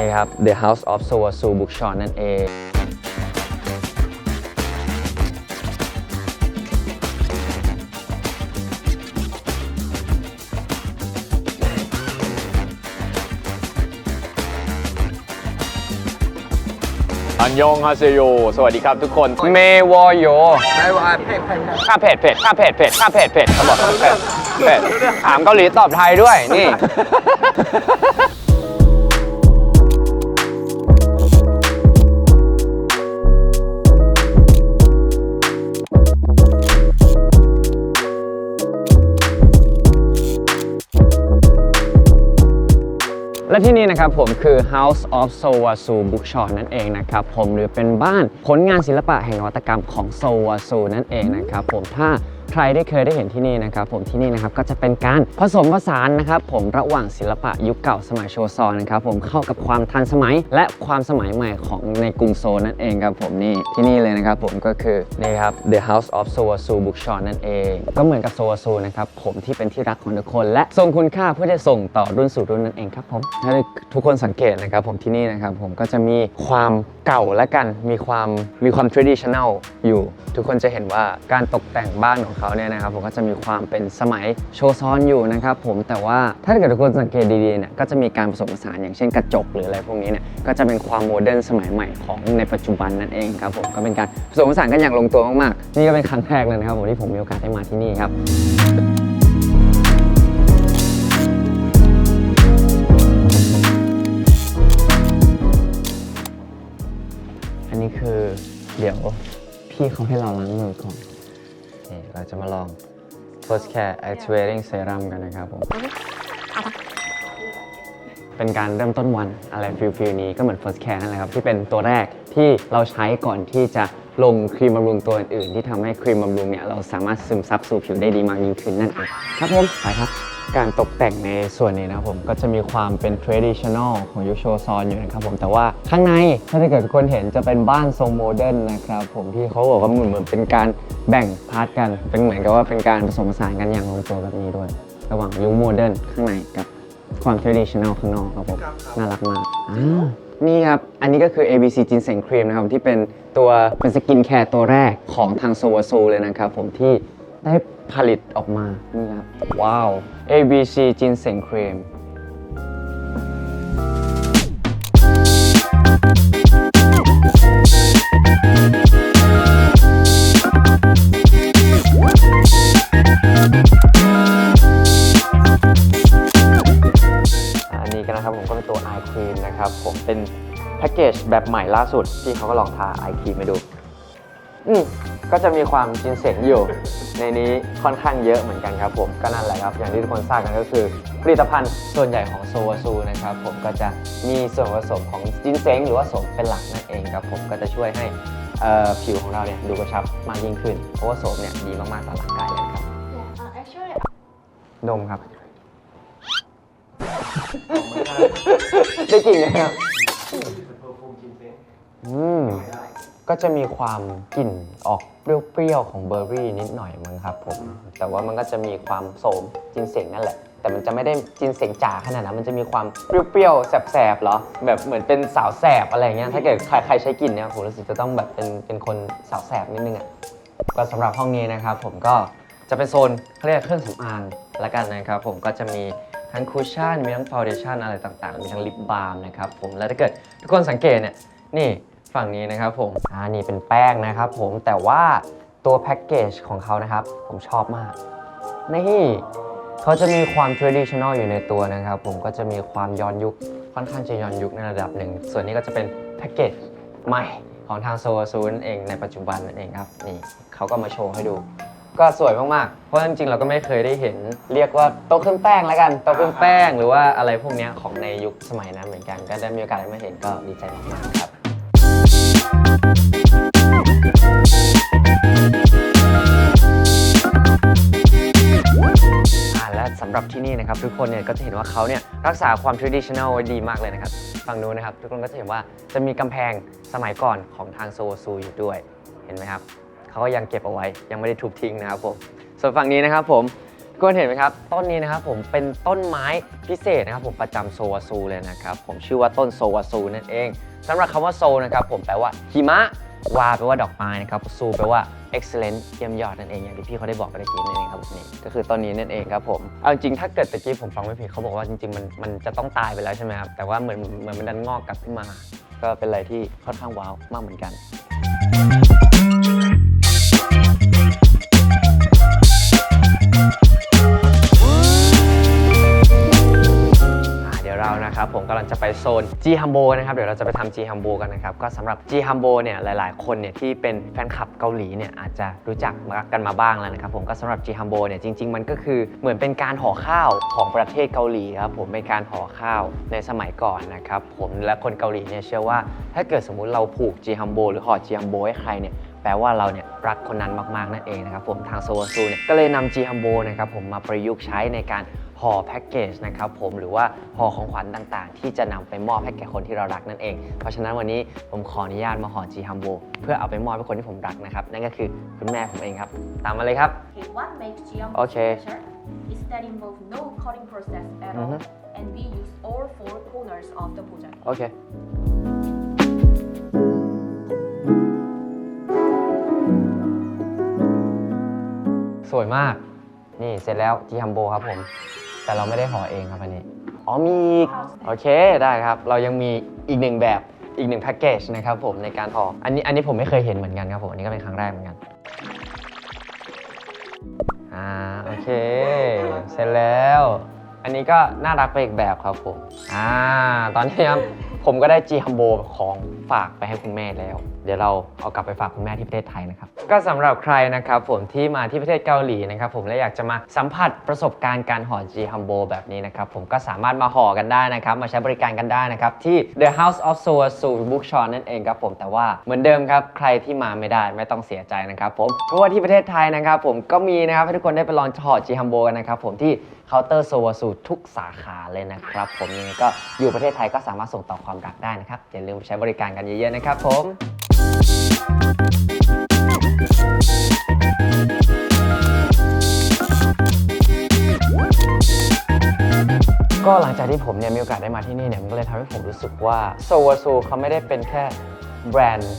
นี่ครับ The House of s o w a s u Bookshop นั่นเองอันยองฮาเซโย สวัสดีครับทุกคน เมวอโยไม่ว่าเพ่งเพ่งข้าเผ็ดเผ็ดข้าเผ็ดเผ็ดข้าเผ็ดเผ็ดเขาบอกเผ็ดเผ็ดถามเกาหลีตอบไทยด้วย นี่ นะครับผมคือ House of Sowasu Bookshop นั่นเองนะครับผมหรือเป็นบ้านผลงานศิลปะแห่งนวัตกรรมของ Sowasu นั่นเองนะครับผมถ้า ใครได้เคยได้เห็นที่นี่นะครับผมที่นี่นะครับก็จะเป็นการผสมผสานนะครับผมระหว่างศิลปะยุคเก่าสมัยโชซอนนะครับผมเข้ากับความทันสมัย และความสมัยใหม่ของในกรุงโซลนั่นเองครับผมนี่ที่นี่เลยนะครับผมก็คือนี่ครับ The House of Sowasu Bookshop นั่นเอง ก็เหมือนกับ Sowasu นะครับผมที่เป็นที่รักของทุกคน และทรงคุณค่าเพื่อจะส่งต่อรุ่นสู่รุ่นนั่นเองครับผมถ้าทุกคนสังเกตนะครับผมที่นี่นะครับผมก็จะมีความเก่าและกันมีความมีความ traditional อยู่ ทุกคนจะเห็นว่าการตกแต่งบ้านของเขาเนี่ยนะครับผมก็จะมีความเป็นสมัยโชซอนอยู่นะครับผมแต่ว่าถ้าเกิดทุกคนสังเกตดีๆเนี่ยก็จะมีการผสมผสานอย่างเช่นกระจกหรืออะไรพวกนี้เนี่ยก็จะเป็นความโมเดิร์นสมัยใหม่ของในปัจจุบันนั่นเองครับผมก็เป็นการผสมผสานกันอย่างลงตัวมากๆนี่ก็เป็นครั้งแรกเลยนะครับผมที่ผมมีโอกาสได้มาที่นี่ครับอันนี้คือเดี๋ยวพี่เขาให้เราล้างมือก่อน เราจะมาลอง First Care Activating Serum กันนะครับผม เป็นการเริ่มต้นวันอะไรฟิลฟิลนี้ก็เหมือน First Care นั่นแหละครับ ที่เป็นตัวแรกที่เราใช้ก่อนที่จะลงครีมบำรุงตัวอื่นๆที่ทำให้ครีมบำรุงเนี่ยเราสามารถซึมซับสู่ผิวได้ดีมากยิ่งขึ้นนั่นเองครับผมไปครับ การตกแต่งในส่วนนี้นะครับผมก็จะมีความเป็น traditional ของยุคโชซอนอยู่นะครับผมแต่ว่าข้างในถ้าเกิดทุกคนเห็นจะเป็นบ้านทรงโมเดิร์นนะครับผมที่เขาบอกว่าเหมือนเหมือนเป็นการแบ่งพาร์ทกัน เป็นเหมือนกับว่าเป็นการผสมผสานกันอย่างลงตัวแบบนี้ด้วย ระหว่างยุคโมเดิร์นข้างในกับความ traditional ข้างนอกครับผมน่ารักมากอ่านี่ครับ อันนี้ก็คือ ABC จินเซงครีมนะครับ ที่เป็นตัวเป็นสกินแคร์ตัวแรกของทางโซวาซูเลยนะครับผมที่ได้ ผลิตออกมา นี่ครับ ว้าว ABC จินเซงครีมอันนี้กันนะครับผมก็เป็นตัว Eye Cream นะครับ ผมเป็นแพ็กเกจแบบใหม่ล่าสุดที่เขาก็ลองทา Eye Cream ไปดู อืมก็จะมีความจินเสงอยู่ ในนี้ค่อนข้างเยอะเหมือนกันครับผมก็นั่นแหละครับ อย่างที่ทุกคนทราบกันก็คือ ผลิตภัณฑ์ส่วนใหญ่ของโซวาซูนะครับผมก็จะมีส่วนผสมของจินเสงหรือว่าโสมเป็นหลักนั่นเองครับผมก็จะช่วยให้เอ่อผิวของเราเนี่ยดูกระชับมากยิ่งขึ้น เพราะว่าโสมเนี่ยดีมากๆต่อร่างกายเลยนะครับ Yeah, uh, actually, ดมครับ ได้กลิ่นเลยครับอืม ก็จะมีความกลิ่นออกเปรี้ยวๆของเบอร์รี่นิดหน่อยมั้งครับผมแต่ว่ามันก็จะมีความโสมจินเสงนั่นแหละ แต่มันจะไม่ได้จินเสงจ๋าขนาดนั้นมันจะมีความเปรี้ยวๆแสบๆเหรอแบบเหมือนเป็นสาวแสบอะไรเงี้ยถ้าเกิดใครใครใช้กลิ่นเนี่ยผมรู้สึกจะต้องแบบเป็นเป็นคนสาวแสบนิดนึงอะก็สำหรับห้องนี้นะครับผมก็จะเป็นโซนเขาเรียกเครื่องสำอางละกันนะครับผมก็จะมีทั้งคุชชั่นมีทั้งฟาวเดชั่นอะไรต่างๆ มีทั้งลิปบาล์มนะครับผมแล้วถ้าเกิดทุกคนสังเกตเนี่ยนี่ ฝั่งนี้นะครับผมอ่านี่เป็นแป้งนะครับผมแต่ว่าตัวแพ็กเกจของเขานะครับ ผมชอบมากนี่เขาจะมีความ traditional อยู่ในตัวนะครับ ผมก็จะมีความย้อนยุคค่อนข้างจะย้อนยุคในระดับหนึ่ง ส่วนนี้ก็จะเป็นแพ็กเกจใหม่ของทางโซวาซูนเองในปัจจุบันนั่นเองครับนี่เขาก็มาโชว์ให้ดู ก็สวยมากๆ เพราะจริงๆเราก็ไม่เคยได้เห็น เรียกว่าโต๊ะเครื่องแป้งแล้วกันโต๊ะเครื่องแป้งหรือว่าอะไรพวกนี้ของในยุคสมัยนั้นเหมือนกัน ก็ได้มีโอกาสได้มาเห็นก็ดีใจมากๆครับ อ่าและสำหรับที่นี่นะครับ ทุกคนเนี่ยก็จะเห็นว่าเขาเนี่ยรักษาความ traditional ไว้ดีมากเลยนะครับฝั่งนู้นนะครับ ทุกคนก็จะเห็นว่าจะมีกำแพงสมัยก่อนของทางโซซูอยู่ด้วยเห็นไหมครับเขาก็ยังเก็บเอาไว้ยังไม่ได้ทุบทิ้งนะครับผมส่วนฝั่งนี้นะครับผม ก็เห็นไหมครับ ต้นนี้นะครับผมเป็นต้นไม้พิเศษนะครับผมประจำโซวาซูเลยนะครับ ผมชื่อว่าต้นโซวาซูนั่นเองสำหรับคำว่าโซนะครับผมแปลว่าหิมะวาแปลว่าดอกไม้นะครับซูแปลว่า excellent เยี่ยมยอดนั่นเองอย่างที่พี่เขาได้บอกไปเมื่อกี้นั่นเองครับนี่ก็คือต้นนี้นั่นเองครับผมเอาจริงถ้าเกิดตะกี้ผมฟังไม่ผิดเขาบอกว่าจริงๆมันมันจะต้องตายไปแล้วใช่ไหมครับแต่ว่าเหมือนเหมือนมันดันงอกกลับขึ้นมา ก็เป็นอะไรที่ค่อนข้างว้าวมากเหมือนกัน นะครับผมกำลังจะไปโซน G Humbo นะครับเดี๋ยวเราจะไปทำ G Humbo กันนะครับก็สำหรับ G Humbo เนี่ยหลาย ๆ คนเนี่ยที่เป็นแฟนคลับเกาหลีเนี่ยอาจจะรู้จักกันมาบ้างแล้วนะครับผมก็สำหรับ G Humbo เนี่ยจริง ๆ มันก็คือเหมือนเป็นการห่อข้าวของประเทศเกาหลีครับผมเป็นการห่อข้าวในสมัยก่อนนะครับผมและคนเกาหลีเนี่ยเชื่อว่าถ้าเกิดสมมุติเราผูก G Humbo หรือห่อ G Humbo ให้ใครเนี่ยแปลว่าเราเนี่ยรักคนนั้นมาก ๆ นั่นเองนะครับผมทางโซวซูเนี่ยก็เลยนำจีฮัมโบนะครับผมมาประยุกต์ใช้ในการ ห่อแพ็กเกจนะครับผมหรือว่าห่อของขวัญต่างๆ ที่จะนำไปมอบให้แก่คนที่เรารักนั่นเอง เพราะฉะนั้นวันนี้ผมขออนุญาตมาห่อจีฮัมโบเพื่อเอาไปมอบให้คนที่ผมรักนะครับ นั่นก็คือคุณแม่ผมเองครับ ตามมาเลยครับ Okay, what makes Geom Okay. special is that involve no cutting process at all, Mhm. and we use all four corners of the project. โอเคสวยมาก นี่เสร็จแล้วจีฮัมโบครับผม แต่เราไม่ได้ห่อเองครับอันนี้อ๋อมีอีกโอเคได้ครับ เรายังมีอีกหนึ่งแบบอีกหนึ่งแพ็กเกจนะครับผมในการห่ออันนี้อันนี้ผมไม่เคยเห็นเหมือนกันครับผมอันนี้ก็เป็นครั้งแรกเหมือนกันอ่าโอเค เสร็จแล้ว อันนี้ก็น่ารักไปอีกแบบครับผมอ่าตอนนี้ครับ ผมก็ได้จีฮัมโบของฝากไปให้คุณแม่แล้ว เดี๋ยวเราเอากลับไปฝากคุณแม่ที่ประเทศไทยนะครับ ก็สำหรับใครนะครับผมที่มาที่ประเทศเกาหลีนะครับผมและอยากจะมาสัมผัสประสบการณ์การห่อจีฮัมโบแบบนี้นะครับผมก็สามารถมาห่อกันได้นะครับ มาใช้บริการกันได้นะครับ ที่ The House of s o a s u Bookshop นั่นเองครับผมแต่ว่าเหมือนเดิมครับใครที่มาไม่ได้ไม่ต้องเสียใจนะครับผมเพราะว่าที่ประเทศไทยนะครับผมก็มีนะครับให้ทุกคนได้ไปลองห่อจีฮัมโบกันนะครับผมที่ เคาน์เตอร์โซวาสูทุกสาขาเลยนะครับ ผมยังไงก็อยู่ประเทศไทยก็สามารถส่งต่อความรักได้นะครับอย่าลืมใช้บริการกันเยอะๆนะครับผมก็หลังจากที่ผมเนี่ยมีโอกาสได้มาที่นี่เนี่ยมันก็เลยทำให้ผมรู้สึกว่าโซวาซูเขาไม่ได้เป็นแค่แบรนด์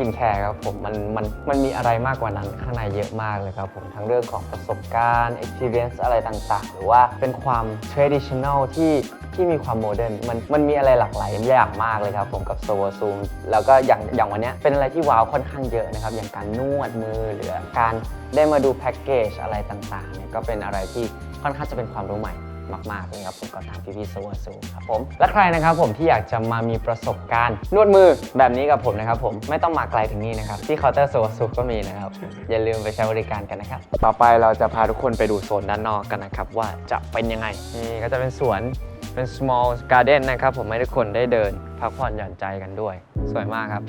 กินแคร์ครับผมมันมันมันมีอะไรมากกว่านั้นข้างในเยอะมากเลยครับผมทั้งเรื่องของประสบการณ์ experience อะไรต่างๆ หรือว่าเป็นความ traditional ที่ที่มีความโมเดิร์นมันมันมีอะไรหลากหลายอย่างมากเลยครับผมกับโซวาซูมแล้วก็อย่างอย่างวันนี้เป็นอะไรที่ว้าวค่อนข้างเยอะนะครับ อย่างการนวดมือหรือการได้มาดูแพ็กเกจอะไรต่างๆเนี่ยก็เป็นอะไรที่ค่อนข้างจะเป็นความรู้ใหม่ มากๆเลยครับผมกับทางพี่ๆโซวาซูครับผมและใครนะครับผมที่อยากจะมามีประสบการณ์ นวดมือแบบนี้กับผมนะครับผมไม่ต้องมาไกลถึงนี่นะครับ ที่เคาน์เตอร์โซวาซูก็มีนะครับ อย่าลืมไปใช้บริการกันนะครับ ต่อไปเราจะพาทุกคนไปดูโซนด้านนอกกันนะครับ ว่าจะเป็นยังไงนี่ก็จะเป็นสวนเป็น small garden นะครับผมให้ทุกคนได้เดินพักผ่อนหย่อนใจกันด้วย สวยมากครับ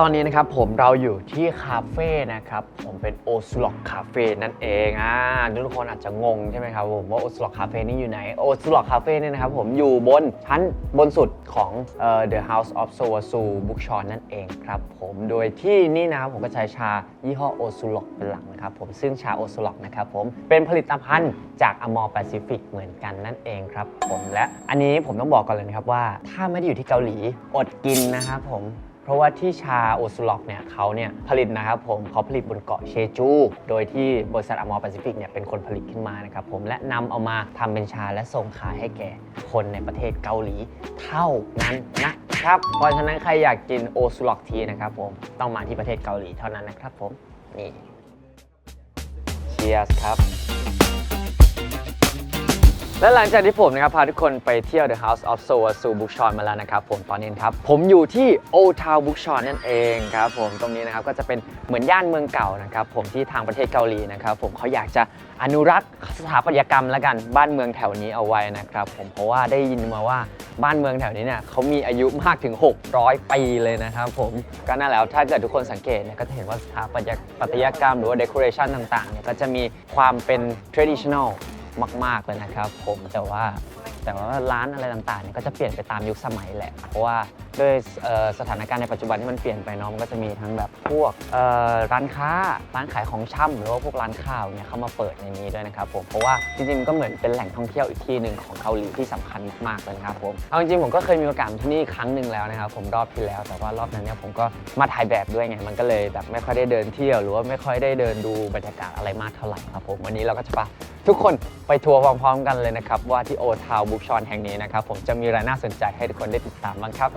ตอนนี้นะครับผมเราอยู่ที่คาเฟ่นะครับผมเป็นโอซ l ล็อกคาเฟ่นั่นเองอ่าทุกคนอาจจะงงใช่ไหมครับผมว่าโอซ l ล็อกคาเฟ่นี่อยู่ไหนโอซ l ล็อกคาเฟ่นี่นะครับผมอยู่บนชั้นบนสุดของเอ่อ The House of s o w a s u Bookshop นั่นเองครับผมโดยที่นี่นะครับผมก็ใช้ชายี่ห้อโอซ l ล็อกเป็นหลักนะครับผมซึ่งชาโอซ l ล็อกนะครับผมเป็นผลิตภัณฑ์จากอมอ r แปซิฟิกเหมือนกันนั่นเองครับผมและอันนี้ผมต้องบอกก่อนเลยนะครับว่าถ้าไม่ได้อยู่ที่เกาหลีอดกินนะครับผม เพราะว่าที่ชาโอซูล็อกเนี่ยเขาเนี่ยผลิตนะครับผมเขาผลิตบนเกาะเชจู โดยที่บริษัทอมอ r แปซิฟิกเนี่ยเป็นคนผลิตขึ้นมานะครับผมและนำเอามาทำเป็นชาและส่งขายให้แก่คนในประเทศเกาหลีเท่านั้นนะครับ เพราะฉะนั้นใครอยากกินโอซูล็อกทีนะครับผมต้องมาที่ประเทศเกาหลีเท่านั้นนะครับผมนี่เชียร์ครับ และหลังจากที่ผมนะครับพาทุกคนไปเที่ยว The House of Soul Su Bookshop มาแล้วนะครับผมตอนนี้ครับผมอยู่ที่ Old Town b o o k s h o นั่นเองครับผมตรงนี้นะครับก็จะเป็นเหมือนย่านเมืองเก่านะครับผมที่ทางประเทศเกาหลีนะครับผมเขาอยากจะอนุรักษ์สถาปัตยกรรมและกันบ้านเมืองแถวนี้เอาไว้นะครับผมเพราะว่าได้ยินมาว่าบ้านเมืองแถวนี้เนี่ยเขามีอายุมากถึง 600 ปีเลยนะครับผมก็นั่นแหละถ้าเกิดทุกคนสังเกตเนี่ยก็จะเห็นว่าสถาปัตยปัตยกรรมหรือว่า decoration ต่างๆเนี่ยก็จะมีความเป็น traditional มาก ๆ เลยนะครับผมแต่ว่าแต่ว่าร้านอะไรต่างๆเนี่ยก็จะเปลี่ยนไปตามยุคสมัยแหละ เพราะว่าด้วยสถานการณ์ในปัจจุบันที่มันเปลี่ยนไปเนาะมันก็จะมีทั้งแบบพวกร้านค้าร้านขายของช่ำหรือว่าพวกร้านข้าวเนี่ยเข้ามาเปิดในนี้ด้วยนะครับผมเพราะว่าจริงๆมันก็เหมือนเป็นแหล่งท่องเที่ยวอีกที่หนึ่งของเกาหลีที่สำคัญมากๆเลยนะครับผมเอาจริงๆผมก็เคยมีโอกาสที่นี่ครั้งหนึ่งแล้วนะครับผมรอบที่แล้ว แต่ว่ารอบนั้นเนี่ยผมก็มาถ่ายแบบด้วยไงมันก็เลยแบบไม่ค่อยได้เดินเที่ยว หรือว่าไม่ค่อยได้เดินดูบรรยากาศอะไรมากเท่าไหร่ครับผมวันนี้เราก็จะพา ทุกคนไปทัวร์พร้อมๆกันเลยนะครับ ว่าที่โอทาวบุ๊กชอนแห่งนี้นะครับ ผมจะมีอะไรน่าสนใจให้ทุกคนได้ติดตามบ้างครับ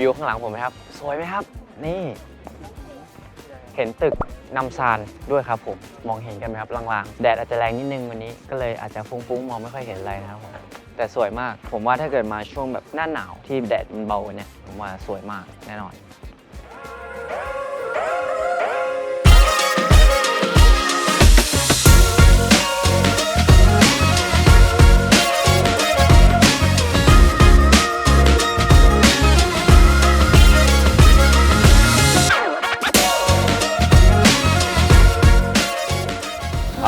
วิวข้างหลังผมไหมครับ สวยไหมครับ นี่ เห็นตึกนำซานด้วยครับผม มองเห็นกันไหมครับลางๆ แดดอาจจะแรงนิดนึงวันนี้ ก็เลยอาจจะฟุ้งๆ มองไม่ค่อยเห็นอะไรนะครับผมแต่สวยมาก ผมว่าถ้าเกิดมาช่วงแบบหน้าหนาวที่แดดมันเบากว่าเนี่ยผมว่าสวยมากแน่นอน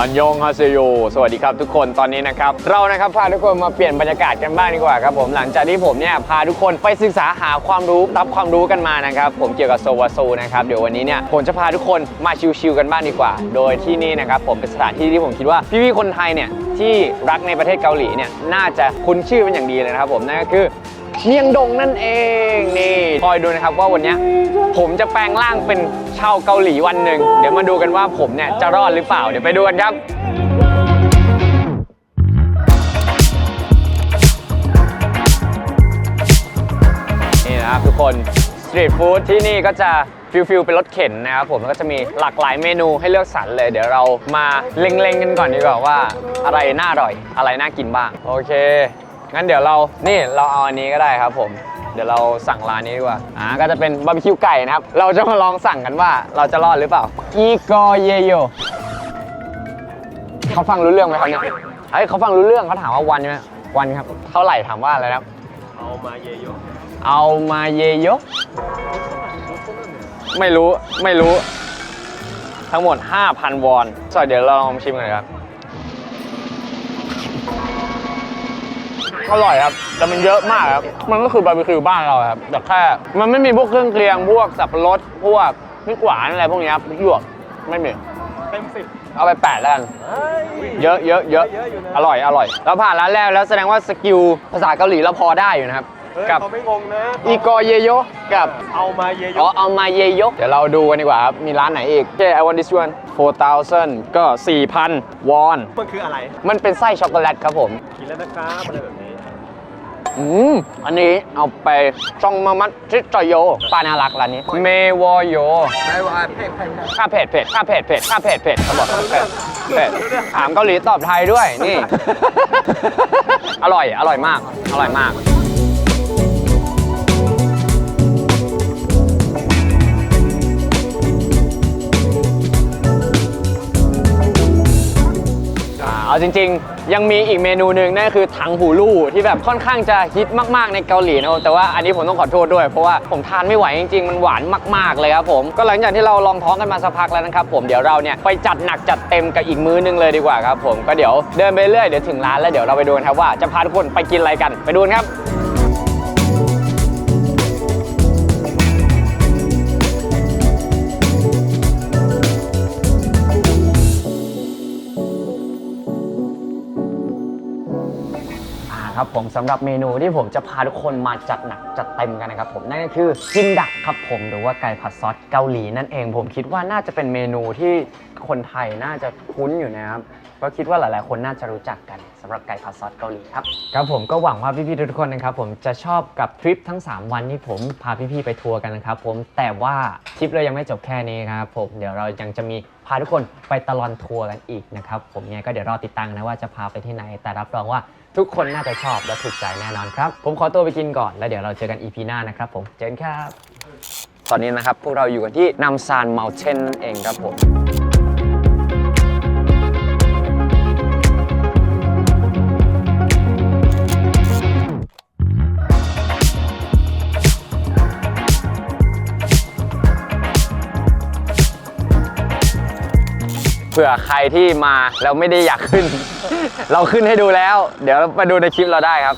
อันยองฮาเซโย สวัสดีครับทุกคนตอนนี้นะครับ เรานะครับพาทุกคนมาเปลี่ยนบรรยากาศกันบ้างดีกว่าครับผมหลังจากที่ผมเนี่ยพาทุกคนไปศึกษาหาความรู้รับความรู้กันมานะครับ ผมเกี่ยวกับโซวาโซนะครับเดี๋ยววันนี้เนี่ยผมจะพาทุกคนมาชิลๆกันบ้างดีกว่า โดยที่นี่นะครับผมเป็นสถานที่ที่ผมคิดว่าพี่ๆคนไทยเนี่ยที่รักในประเทศเกาหลีเนี่ยน่าจะคุ้นชื่อเป็นอย่างดีเลยนะครับผมนั่นก็คือ เมียงดงนั่นเองนี่คอยดูนะครับว่าวันนี้ผมจะแปลงร่างเป็นชาวเกาหลีวันหนึ่งเดี๋ยวมาดูกันว่าผมเนี่ยจะรอดหรือเปล่าเดี๋ยวไปดูกันครับนี่นะครับทุกคนสตรีทฟู้ดที่นี่ก็จะฟิลฟิลเป็นรถเข็นนะครับผมแล้วก็จะมีหลากหลายเมนูให้เลือกสรรเลย เดี๋ยวเรามาเล็งๆกันก่อนดีกว่าว่า อะไรน่าอร่อย อะไรน่ากินบ้าง โอเค งั้นเดี๋ยวเรานี่เราเอาอันนี้ก็ได้ครับผมเดี๋ยวเราสั่งร้านนี้ดีกว่า อ่า ก็จะเป็นบาร์บีคิวไก่นะครับ เราจะมาลองสั่งกันว่าเราจะรอดหรือเปล่า อีกอเยโย เขาฟังรู้เรื่องไหมครับเนี่ยเฮ้ยเขาฟังรู้เรื่องเขาถามว่าวันใช่ไหมวันครับ เท่าไหร่ถามว่าอะไรนะครับ เอามาเยโย เอามาเยโย ไม่รู้ ไม่รู้ ทั้งหมด 5,000 วอนสวัสดีเดี๋ยวเราลองชิมกันนะครับ อร่อยครับ แต่มันเยอะมากครับ มันก็คือบาร์บีคิวบ้านเราครับ แต่แค่ มันไม่มีพวกเครื่องเคียงพวกสับปะรดพวกพริกหวานอะไรพวกนี้ครับพริกหยวกไม่มี เต็มสิบเอาไปแปดแล้วกัน เยอะเยอะเยอะเยอะอยู่นะอร่อยอร่อยเราผ่านร้านแรกแล้วแสดงว่าสกิลภาษาเกาหลีเราพอได้อยู่นะครับเฮ้ยกับเขาไม่งงนะอีกอเยโยกับเอามาเยอ๋ออะเอามาเยโยเดี๋ยวเราดูกันดีกว่าครับ มีร้านไหนอีกโอเค I want this one 4,000 ก็ 4,000 วอน มันคืออะไร มันเป็นไส้ช็อกโกแลตครับผมกินแล้วนะครับอะไรแบบนี้ อืมอันนี้เอาไปจองมามัดทิจอยโยป้าน่ารักร้านนี้ เมวอโยไม่ว่าเพ่งข้าเผ็ดเผ็ดข้าเผ็ดเผ็ดข้าเผ็ดเผ็ดเขาบอกเผ็ดเผ็ดถามเกาหลีตอบไทยด้วยนี่ อร่อยอร่อยมาก อร่อยมากอ่าเอาจริงๆ ยังมีอีกเมนูหนึ่งนั่นก็คือถังหูลู่ที่แบบค่อนข้างจะฮิตมากๆในเกาหลีนะครับแต่ว่าอันนี้ผมต้องขอโทษด้วย เพราะว่าผมทานไม่ไหวจริงๆ มันหวานมากๆเลยครับผมก็หลังจากที่เราลองท้องกันมาสักพักแล้วนะครับผมเดี๋ยวเราเนี่ยไปจัดหนักจัดเต็มกับอีกมื้อนึงเลยดีกว่าครับผมก็เดี๋ยวเดินไปเรื่อยเดี๋ยวถึงร้านแล้วเดี๋ยวเราไปดูกันครับว่าจะพาทุกคนไปกินอะไรกันไปดูกันครับ สำหรับเมนูที่ผมจะพาทุกคนมาจัดหนักจัดเต็มกันนะครับผมนั่นก็คือจิมดักครับผมหรือว่าไก่ผัดซอสเกาหลีนั่นเอง ผมคิดว่าน่าจะเป็นเมนูที่คนไทยน่าจะคุ้นอยู่นะครับก็คิดว่าหลาย ๆ คนน่าจะรู้จักกันสำหรับไก่ผัดซอสเกาหลีครับครับผมก็หวังว่าพี่ ๆ ทุกคนนะครับผมจะชอบกับทริปทั้ง 3 วันที่ผมพาพี่ ๆ ไปทัวร์กันนะครับผมแต่ว่าทริปเรายังไม่จบแค่นี้ครับผมเดี๋ยวเรายังจะมีพาทุกคนไปตลอดทัวร์กันอีกนะครับผมยังไงก็เดี๋ยวรอติดตามนะว่าจะพาไปที่ไหนแต่รับรองว่า ทุกคนน่าจะชอบและถูกใจแน่นอนครับ ผมขอตัวไปกินก่อน แล้วเดี๋ยวเราเจอกัน EP หน้านะครับผม เจอกันครับ ตอนนี้นะครับ พวกเราอยู่กันที่นำซานเมลเทนนั่นเองครับผมเผื่อใครที่มาแล้วไม่ได้อยากขึ้น เราขึ้นให้ดูแล้ว เดี๋ยวมาดูในคลิปเราได้ครับ